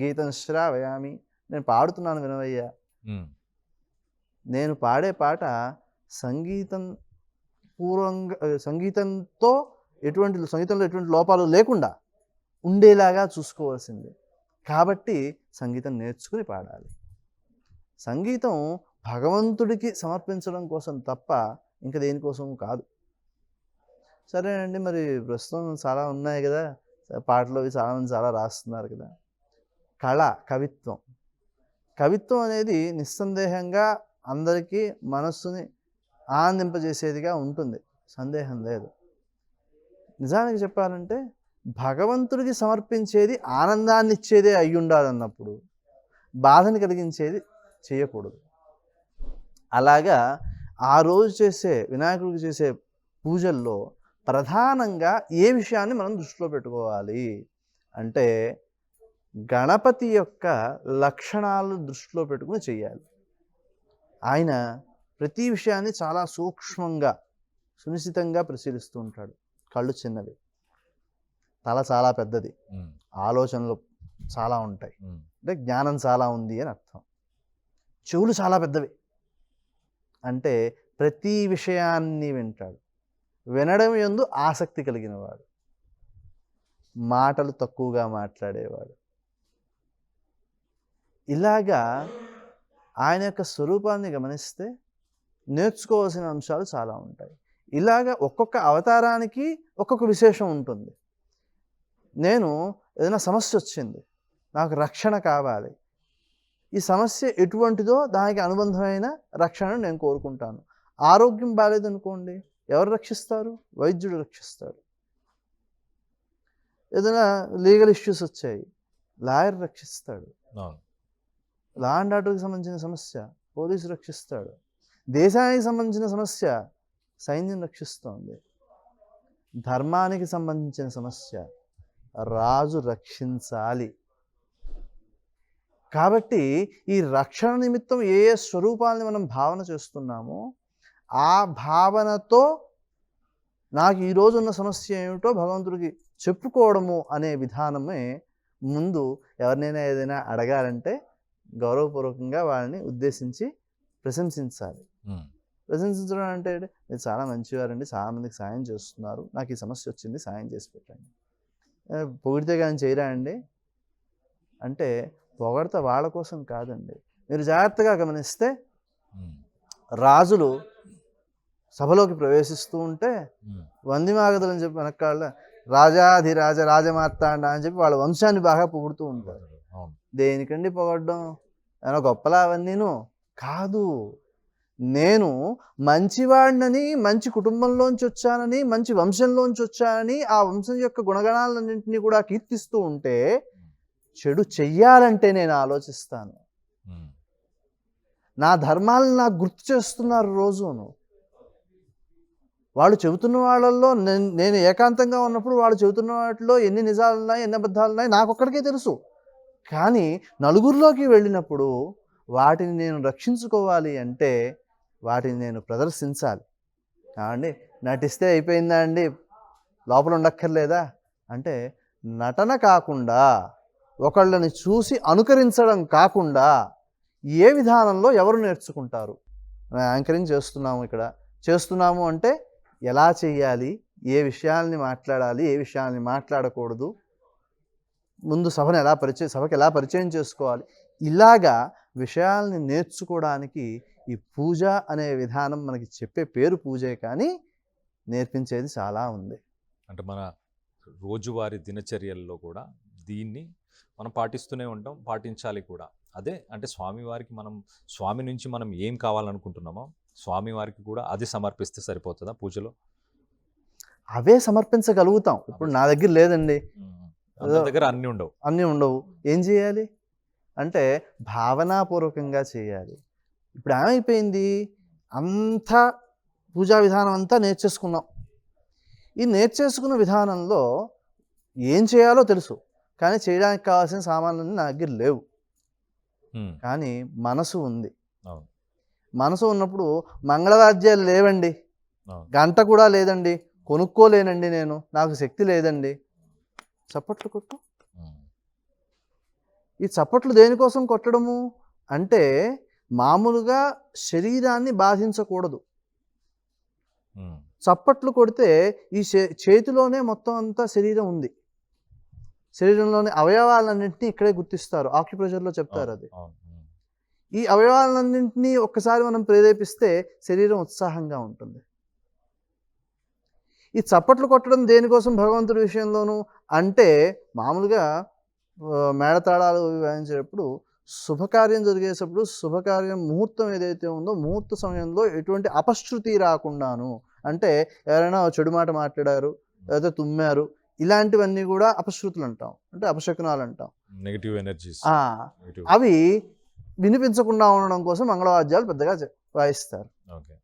గీతం శ్రావయామి నేను పాడుతున్నాను వినవయ్యా. నేను పాడే పాట సంగీతం పూర్వంగా సంగీతంతో ఎటువంటి సంగీతంలో ఎటువంటి లోపాలు లేకుండా ఉండేలాగా చూసుకోవాల్సింది. కాబట్టి సంగీతం నేర్చుకుని పాడాలి. సంగీతం భగవంతుడికి సమర్పించడం కోసం తప్ప ఇంకా దేనికోసం కాదు. సరేనండి మరి ప్రస్తుతం చాలా ఉన్నాయి కదా. పాటలు అవి చాలామంది చాలా రాస్తున్నారు కదా. కళ కవిత్వం. కవిత్వం అనేది నిస్సందేహంగా అందరికీ మనస్సుని ఆనందింపజేసేదిగా ఉంటుంది. సందేహం లేదు. నిజానికి చెప్పాలంటే భగవంతుడికి సమర్పించేది ఆనందాన్ని ఇచ్చేదే అయి ఉండాలన్నప్పుడు బాధని కలిగించేది చేయకూడదు. అలాగా ఆ రోజు చేసే వినాయకుడికి చేసే పూజల్లో ప్రధానంగా ఏ విషయాన్ని మనం దృష్టిలో పెట్టుకోవాలి? అంటే గణపతి యొక్క లక్షణాలు దృష్టిలో పెట్టుకుని చేయాలి ఆయన ప్రతి విషయాన్ని చాలా సూక్ష్మంగా సునిశ్చితంగా పరిశీలిస్తూ ఉంటాడు. కళ్ళు చిన్నవి. తల చాలా పెద్దది. ఆలోచనలు చాలా ఉంటాయి. అంటే జ్ఞానం చాలా ఉంది అని అర్థం. చెవులు చాలా పెద్దవి. అంటే ప్రతి విషయాన్ని వింటాడు. వినడం ఎందు ఆసక్తి కలిగిన వాడు మాటలు తక్కువగా మాట్లాడేవాడు. ఇలాగా ఆయన యొక్క స్వరూపాన్ని గమనిస్తే నేర్చుకోవాల్సిన అంశాలు చాలా ఉంటాయి. ఇలాగా ఒక్కొక్క అవతారానికి ఒక్కొక్క విశేషం ఉంటుంది. నేను ఏదైనా సమస్య వచ్చింది నాకు రక్షణ కావాలి ఈ సమస్య ఎటువంటిదో దానికి అనుబంధమైన రక్షణను నేను కోరుకుంటాను. ఆరోగ్యం బాగాలేదనుకోండి ఎవరు రక్షిస్తారు? వైద్యుడు రక్షిస్తాడు. ఏదైనా లీగల్ ఇష్యూస్ వచ్చాయి లాయర్ రక్షిస్తాడు. లా అండ్ ఆర్డర్కి సంబంధించిన సమస్య పోలీసు రక్షిస్తాడు. దేశానికి సంబంధించిన సమస్య సైన్యం రక్షిస్తోంది. ధర్మానికి సంబంధించిన సమస్య రాజు రక్షించాలి. కాబట్టి ఈ రక్షణ నిమిత్తం ఏ ఏ స్వరూపాలని మనం భావన చేస్తున్నామో ఆ భావనతో నాకు ఈరోజు ఉన్న సమస్య ఏమిటో భగవంతుడికి చెప్పుకోవడము అనే విధానమే ముందు ఎవరినైనా ఏదైనా అడగాలంటే గౌరవపూర్వకంగా వాళ్ళని ఉద్దేశించి ప్రశంసించాలి. ప్రశంసించడం అంటే మీరు చాలా మంచివారండి చాలా మందికి సాయం చేస్తున్నారు నాకు ఈ సమస్య వచ్చింది సాయం చేసి పెట్టండి. పొగిడితే కానీ చేయరా అండి? అంటే పొగడత వాళ్ళ కోసం కాదండి. మీరు జాగ్రత్తగా గమనిస్తే రాజులు సభలోకి ప్రవేశిస్తూ ఉంటే వందిమాగదులు అని చెప్పి వెనకాల రాజాధిరాజ రాజమార్తాండ అని చెప్పి వాళ్ళ వంశాన్ని బాగా పొగుడుతూ ఉంటారు. దేనికండి పొగడ్డం? ఏమైనా గొప్పలా అవన్నీను కాదు. నేను మంచివాడినని మంచి కుటుంబంలోంచి వచ్చానని మంచి వంశంలోంచి వచ్చానని ఆ వంశం యొక్క గుణగణాలన్నింటినీ కూడా కీర్తిస్తూ ఉంటే చెడు చెయ్యాలంటే నేను ఆలోచిస్తాను. నా ధర్మాలను నాకు గుర్తు చేస్తున్నారు రోజును. వాళ్ళు చెబుతున్న వాళ్ళల్లో నేను నేను ఏకాంతంగా ఉన్నప్పుడు వాళ్ళు చెబుతున్న వాటిలో ఎన్ని నిజాలు ఉన్నాయి ఎన్ని అబద్ధాలు ఉన్నాయి నాకు ఒక్కడికే తెలుసు. కానీ నలుగురిలోకి వెళ్ళినప్పుడు వాటిని నేను రక్షించుకోవాలి అంటే వాటిని నేను ప్రదర్శించాలి. కావండి నటిస్తే అయిపోయిందా అండి? లోపల ఉండక్కర్లేదా అంటే నటన కాకుండా ఒకళ్ళని చూసి అనుకరించడం కాకుండా ఏ విధానంలో ఎవరు నేర్చుకుంటారు? యాంకరింగ్ చేస్తున్నాము ఇక్కడ. చేస్తున్నాము అంటే ఎలా చేయాలి ఏ విషయాల్ని మాట్లాడాలి? ఏ విషయాల్ని మాట్లాడకూడదు? ముందు సభను ఎలా పరిచయం సభకి ఎలా పరిచయం చేసుకోవాలి? ఇలాగా విషయాల్ని నేర్చుకోవడానికి ఈ పూజ అనే విధానం మనకి చెప్పే పేరు పూజే కానీ నేర్పించేది చాలా ఉంది. అంటే మన రోజువారీ దినచర్యల్లో కూడా దీన్ని మనం పాటిస్తూనే ఉంటాం పాటించాలి కూడా. అదే అంటే స్వామివారికి మనం స్వామి నుంచి మనం ఏం కావాలనుకుంటున్నామో స్వామివారికి కూడా అది సమర్పిస్తే సరిపోతుందా పూజలో? అవే సమర్పించగలుగుతాం. ఇప్పుడు నా దగ్గర లేదండి. దగ్గర అన్నీ ఉండవు. అన్నీ ఉండవు. ఏం చేయాలి? అంటే భావనాపూర్వకంగా చేయాలి. ఇప్పుడు ఏమైపోయింది? అంతా పూజా విధానం అంతా నేర్చేసుకున్నాం. ఈ నేర్చేసుకున్న విధానంలో ఏం చేయాలో తెలుసు. కానీ చేయడానికి కావాల్సిన సామాన్లన్నీ నా దగ్గర లేవు. కానీ మనసు ఉంది. మనసు ఉన్నప్పుడు మంగళవాద్యాలు లేవండి. గంట కూడా లేదండి. కొనుక్కోలేనండి నేను. నాకు శక్తి లేదండి. చప్పట్లు కొట్టు. ఈ చప్పట్లు దేనికోసం కొట్టడము అంటే మామూలుగా శరీరాన్ని బాధించకూడదు. చప్పట్లు కొడితే ఈ చేతిలోనే మొత్తం అంతా శరీరం ఉంది. శరీరంలోని అవయవాలన్నింటినీ ఇక్కడే గుర్తిస్తారు. ఆక్యుప్రెషర్లో చెప్తారు అది. ఈ అవయవాలన్నింటినీ ఒక్కసారి మనం ప్రేరేపిస్తే శరీరం ఉత్సాహంగా ఉంటుంది. ఈ చప్పట్లు కొట్టడం దేనికోసం భగవంతుడి విషయంలోనూ అంటే మామూలుగా ఇవి వాయించేటప్పుడు శుభకార్యం జరిగేటప్పుడు శుభకార్యం ముహూర్తం ఏదైతే ఉందో ముహూర్త సమయంలో ఎటువంటి అపశృతి రాకుండాను అంటే ఎవరైనా చెడు మాట మాట్లాడారు లేదా తుమ్మారు ఇలాంటివన్నీ కూడా అపశృతులు అంటాం. అంటే అపశకునాలు అంటాం. నెగిటివ్ ఎనర్జీస్ అవి వినిపించకుండా ఉండడం కోసం మంగళవాద్యాలు పెద్దగా వాయిస్తారు. ఓకే.